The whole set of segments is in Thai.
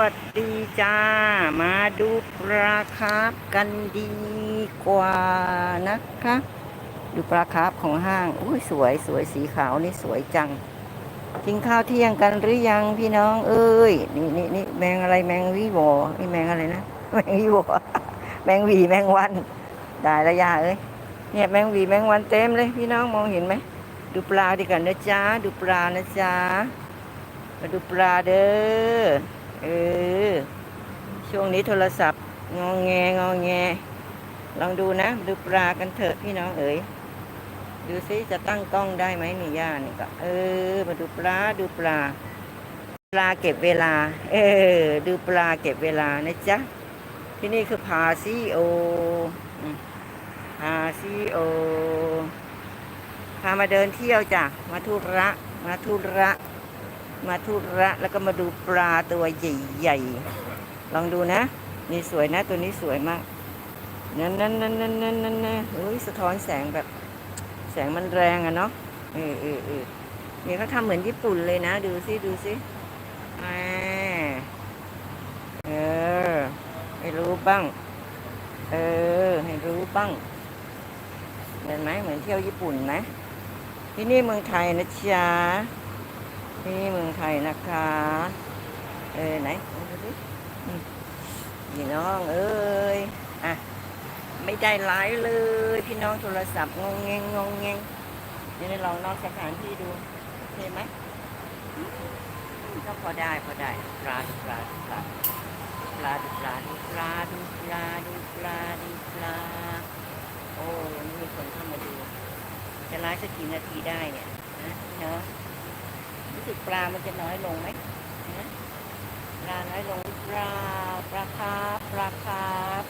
วัสดีจ้า มาดูปลาคาร์ฟกันดีกว่านะคะ ดูปลาคาร์ฟของห้าง อุ้ยสวยสวยสีขาวนี่สวยจัง กินข้าวเที่ยงกันหรือยังพี่น้อง เอ้ย นี่นี่นี่แมงอะไรแมงวีวอนี่แมงอะไรนะ แมงวีวอแมงวีแมงวันได้ละยาเอ้ย เนี่ยแมงวีแมงวันเต็มเลยพี่น้องมองเห็นไหม ดูปลาดีกันนะจ๊ะดูปลานะจ๊ะมาดูปลาเด้อ เออ ช่วงนี้โทรศัพท์ งองแงงองแง ลองดูนะ ดูปลากันเถอะพี่น้องเอ๋ยดูซิจะตั้งกล้องได้ไหมนี่ย่านี่ก็ เออ มาดูปลาดูปลา ปลาเก็บเวลา เออ ดูปลาเก็บเวลานะจ๊ะ ที่นี่คือพาซีโอพาซีโอพามาเดินเที่ยวจ้ะ มาทุระ มาทุระ มาทุระแล้วก็มาดูปลาตัวใหญ่ๆ ลองดูนะ นี่สวยนะตัวนี้สวยมาก นั่นนั่นนั่นนั่นนั่นนั่นนะเฮ้ยสะท้อนแสงแบบ แสงมันแรงอะเนาะเออเออเออนี่เขาทำเหมือนญี่ปุ่นเลยนะ ดูสิดูสิแหมเออ ให้รู้บ้าง เออ ให้รู้บ้างเห็นไหมเหมือนเที่ยวญี่ปุ่นไหมที่นี่เมืองไทยนะจ๊ะ ที่เมืองไทยนะคะ เออไหนดูดิพี่น้องเอ้ยอะไม่ได้ไลฟ์เลย พี่น้องโทรศัพท์งงเงงงงเงงเดี๋ยวลองนอกสถานที่ดูโอเคไหมก็พอได้พอได้ปลาดูปลาดูปลาปลาดูปลาดูปลาดูปลาดูปลาดูปลาโอ้ยังไม่มีคนเข้ามาดู จะไลฟ์สักกี่นาทีได้เนี่ยนะ รู้สึกปลามันจะน้อยลงไหมนะปลาน้อยลงปลาปลาคร์ฟปลาคร์ฟ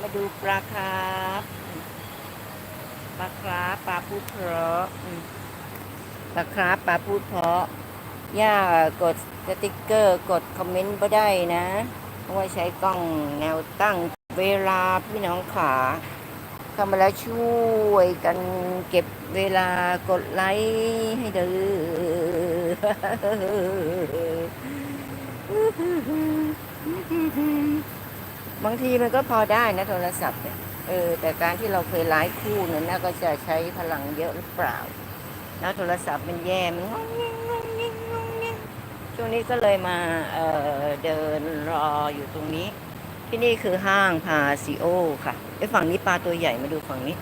มาดูปลาคร์ฟปลาคร์ฟปลาพูดเพราะอืมปลาคร์ฟปลาพูดเพราะย่ากดสติ๊กเกอร์กดคอมเมนต์ไม่ได้นะเพราะว่าใช้กล้องแนวตั้งเวลาพี่น้องขา เข้ามาแล้วช่วยกันเก็บเวลากดไลค์ให้เด้อบางทีมันก็พอได้นะโทรศัพท์เนี่ยเออแต่การที่เราเคยไลฟ์คู่เนี่ยน่าก็จะใช้พลังเยอะหรือเปล่านะโทรศัพท์มันแย่มันงงงงงงงงงช่วงนี้ก็เลยมาเออเดินรออยู่ตรงนี้ ที่นี่คือห้างพาซิโอค่ะ อ้ฝั่งนี้ปลาตัวใหญ่มาดูฝั่งนี้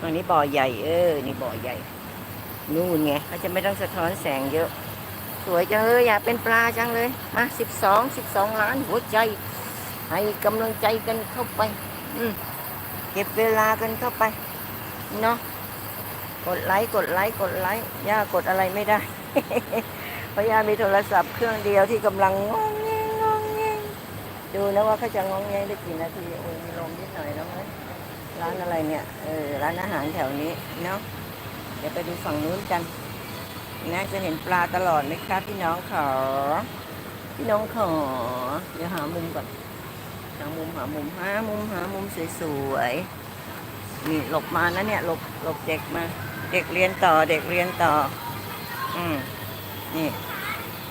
ฝั่งนี้บ่อใหญ่ เออ นี่บ่อใหญ่ นู่นไงเขาจะไม่ต้องสะท้อนแสงเยอะ สวยจังเลยอยากเป็นปลาจังเลย มาสิบสองสิบสองล้านหัวใจ ให้กำลังใจกันเข้าไป อืมเก็บเวลากันเข้าไป เนาะ กดไลค์กดไลค์กดไลค์ย่ากดอะไรไม่ได้ เพราะย่ามีโทรศัพท์เครื่องเดียวที่กำลังงองแงงงองแงง ดูนะว่าเขาจะงองแงได้กี่นาทีโอ้ยมีลมนิดหน่อยแล้วไหมร้านอะไรเนี่ยเออร้านอาหารแถวนี้เนาะเดี๋ยวไปดูฝั่งนู้นกันนะจะเห็นปลาตลอดไหมครับพี่น้องขอ พี่น้องขอ เดี๋ยวหามุมก่อนหามุมหามุมหามุมหามุมสวยๆนี่หลบมานะเนี่ยหลบหลบเด็กมา เด็กเรียนต่อเด็กเรียนต่อ อืมนี่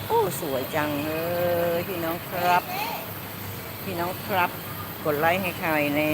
โอ้สวยจังเลยพี่น้องครับ พี่น้องครับ กดไลค์ให้ใครแน่